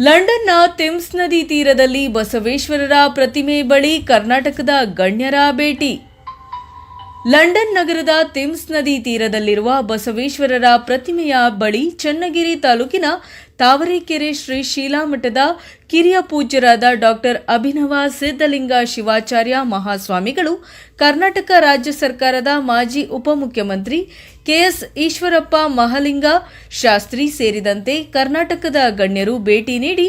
ಲಂಡನ್ನ ಥಿಮ್ಸ್ ನದಿ ತೀರದಲ್ಲಿ ಬಸವೇಶ್ವರರ ಪ್ರತಿಮೆ ಬಳಿ ಕರ್ನಾಟಕದ ಗಣ್ಯರ ಭೇಟಿ. ಲಂಡನ್ ನಗರದ ಥಿಮ್ಸ್ ನದಿ ತೀರದಲ್ಲಿರುವ ಬಸವೇಶ್ವರರ ಪ್ರತಿಮೆಯ ಬಳಿ ಚನ್ನಗಿರಿ ತಾಲೂಕಿನ ತಾವರೆಕೆರೆ ಶ್ರೀ ಶೀಲಾಮಠದ ಕಿರಿಯ ಪೂಜ್ಯರಾದ ಡಾಕ್ಟರ್ ಅಭಿನವ ಸಿದ್ದಲಿಂಗ ಶಿವಾಚಾರ್ಯ ಮಹಾಸ್ವಾಮಿಗಳು, ಕರ್ನಾಟಕ ರಾಜ್ಯ ಸರ್ಕಾರದ ಮಾಜಿ ಉಪಮುಖ್ಯಮಂತ್ರಿ ಕೆಎಸ್ ಈಶ್ವರಪ್ಪ ಮಹಲಿಂಗ ಶಾಸ್ತ್ರಿ ಸೇರಿದಂತೆ ಕರ್ನಾಟಕದ ಗಣ್ಯರು ಭೇಟಿ ನೀಡಿ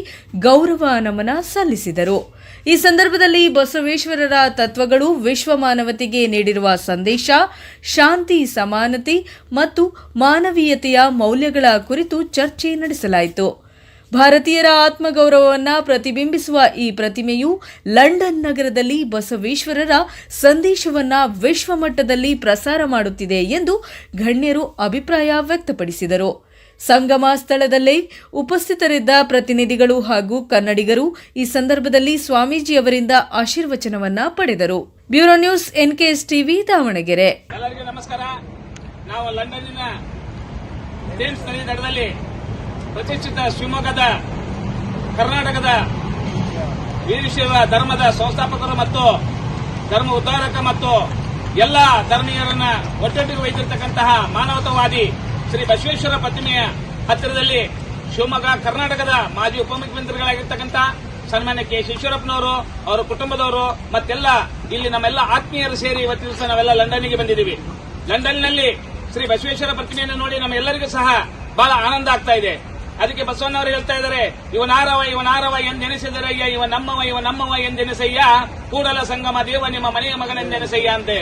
ಗೌರವ ನಮನ ಸಲ್ಲಿಸಿದರು. ಈ ಸಂದರ್ಭದಲ್ಲಿ ಬಸವೇಶ್ವರರ ತತ್ವಗಳು ವಿಶ್ವ ಮಾನವತೆಗೆ ನೀಡಿರುವ ಸಂದೇಶ, ಶಾಂತಿ, ಸಮಾನತೆ ಮತ್ತು ಮಾನವೀಯತೆಯ ಮೌಲ್ಯಗಳ ಕುರಿತು ಚರ್ಚೆ ನಡೆಸಲಾಯಿತು. ಭಾರತೀಯರ ಆತ್ಮಗೌರವವನ್ನು ಪ್ರತಿಬಿಂಬಿಸುವ ಈ ಪ್ರತಿಮೆಯು ಲಂಡನ್ ನಗರದಲ್ಲಿ ಬಸವೇಶ್ವರರ ಸಂದೇಶವನ್ನ ವಿಶ್ವಮಟ್ಟದಲ್ಲಿ ಪ್ರಸಾರ ಮಾಡುತ್ತಿದೆ ಎಂದು ಗಣ್ಯರು ಅಭಿಪ್ರಾಯ ವ್ಯಕ್ತಪಡಿಸಿದರು. ಸಂಗಮ ಸ್ಥಳದಲ್ಲೇ ಉಪಸ್ಥಿತರಿದ್ದ ಪ್ರತಿನಿಧಿಗಳು ಹಾಗೂ ಕನ್ನಡಿಗರು ಈ ಸಂದರ್ಭದಲ್ಲಿ ಸ್ವಾಮೀಜಿಯವರಿಂದ ಆಶೀರ್ವಚನವನ್ನ ಪಡೆದರು. Bureau news NKS TV Davanagere. ಎಲ್ಲರಿಗೂ ನಮಸ್ಕಾರ. ನಾವು ಲಂಡನ್ನಿನ ಪ್ರತಿಷ್ಠಿತ ಶಿವಮೊಗ್ಗದ, ಕರ್ನಾಟಕದ ವೀರಶೈವ ಧರ್ಮದ ಸಂಸ್ಥಾಪಕರು ಮತ್ತು ಧರ್ಮ ಉದ್ಧಾರಕ ಮತ್ತು ಎಲ್ಲ ಧರ್ಮೀಯರನ್ನ ಒಟ್ಟೊಟ್ಟಿಗೆ ಒಯ್ದಿರತಕ್ಕಂತಹ ಮಾನವತಾವಾದಿ ಶ್ರೀ ಬಸವೇಶ್ವರ ಪ್ರತಿಮೆಯ ಹತ್ತಿರದಲ್ಲಿ ಶಿವಮೊಗ್ಗ, ಕರ್ನಾಟಕದ ಮಾಜಿ ಉಪಮುಖ್ಯಮಂತ್ರಿಗಳಾಗಿರ್ತಕ್ಕಂಥ ಸನ್ಮಾನ್ಯ ಕೆ. ಈಶ್ವರಪ್ಪನವರು, ಅವರ ಕುಟುಂಬದವರು ಮತ್ತೆಲ್ಲ ಇಲ್ಲಿ ನಮ್ಮೆಲ್ಲ ಆತ್ಮೀಯರು ಸೇರಿ ಇವತ್ತು ದಿವಸ ನಾವೆಲ್ಲ ಲಂಡನ್ಗೆ ಬಂದಿದ್ದೀವಿ. ಲಂಡನ್ನಲ್ಲಿ ಶ್ರೀ ಬಸವೇಶ್ವರ ಪ್ರತಿಮೆಯನ್ನು ನೋಡಿ ನಮ್ಮೆಲ್ಲರಿಗೂ ಸಹ ಬಹಳ ಆನಂದ ಆಗ್ತಾ ಇದೆ. ಅದಕ್ಕೆ ಬಸವಣ್ಣವರು ಹೇಳ್ತಾ ಇದ್ದಾರೆ ಇವನಾರವ ಇವನಾರವ ಎಂದೆನಿಸಿದರಯ್ಯ ಇವ ನಮ್ಮವ ಇವ ನಮ್ಮವ ಎಂದೆನಿಸಯ್ಯ, ಕೂಡಲ ಸಂಗಮ ದೇವ ನಿಮ್ಮ ಮನೆಯ ಮಗನೆಂದೆನಿಸಯ್ಯ ಅಂತೆ.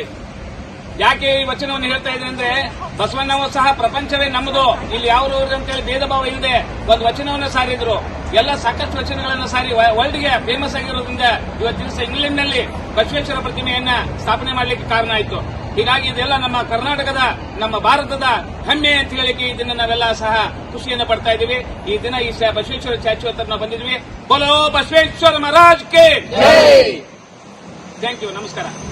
ಯಾಕೆ ಈ ವಚನವನ್ನು ಹೇಳ್ತಾ ಇದ್ರೆ ಅಂದ್ರೆ ಬಸವಣ್ಣವ ಸಹ ಪ್ರಪಂಚವೇ ನಮ್ಮದು, ಇಲ್ಲಿ ಯಾವ ಅಂತೇಳಿ ಭೇದ ಭಾವ ಇಲ್ಲದೆ ಒಂದು ವಚನವನ್ನು ಸಾರಿದ್ರು. ಎಲ್ಲ ಸಾಕಷ್ಟು ವಚನಗಳನ್ನು ಸಾರಿ ವರ್ಲ್ಡ್ಗೆ ಫೇಮಸ್ ಆಗಿರೋದ್ರಿಂದ ಇವತ್ತಿನ ದಿವಸ ಇಂಗ್ಲೆಂಡ್ನಲ್ಲಿ ಬಸವೇಶ್ವರ ಪ್ರತಿಮೆಯನ್ನ ಸ್ಥಾಪನೆ ಮಾಡಲಿಕ್ಕೆ ಕಾರಣ ಆಯಿತು. ಹೀಗಾಗಿ ಇದೆಲ್ಲ ನಮ್ಮ ಕರ್ನಾಟಕದ ನಮ್ಮ ಭಾರತದ ಹೆಮ್ಮೆ ಅಂತ ಹೇಳಿಕೆ ಈ ದಿನ ನಾವೆಲ್ಲ ಸಹ ಖುಷಿಯನ್ನು ಪಡ್ತಾ ಇದ್ದೀವಿ. ಈ ದಿನ ಈ ಬಸವೇಶ್ವರ ಚಾಚು ಹತ್ರ ನಾವು ಬಂದಿದ್ವಿ ಬೋಲೋ ಬಸವೇಶ್ವರ ಮಹಾರಾಜ್ ಕೆ ಥ್ಯಾಂಕ್ ಯು ನಮಸ್ಕಾರ.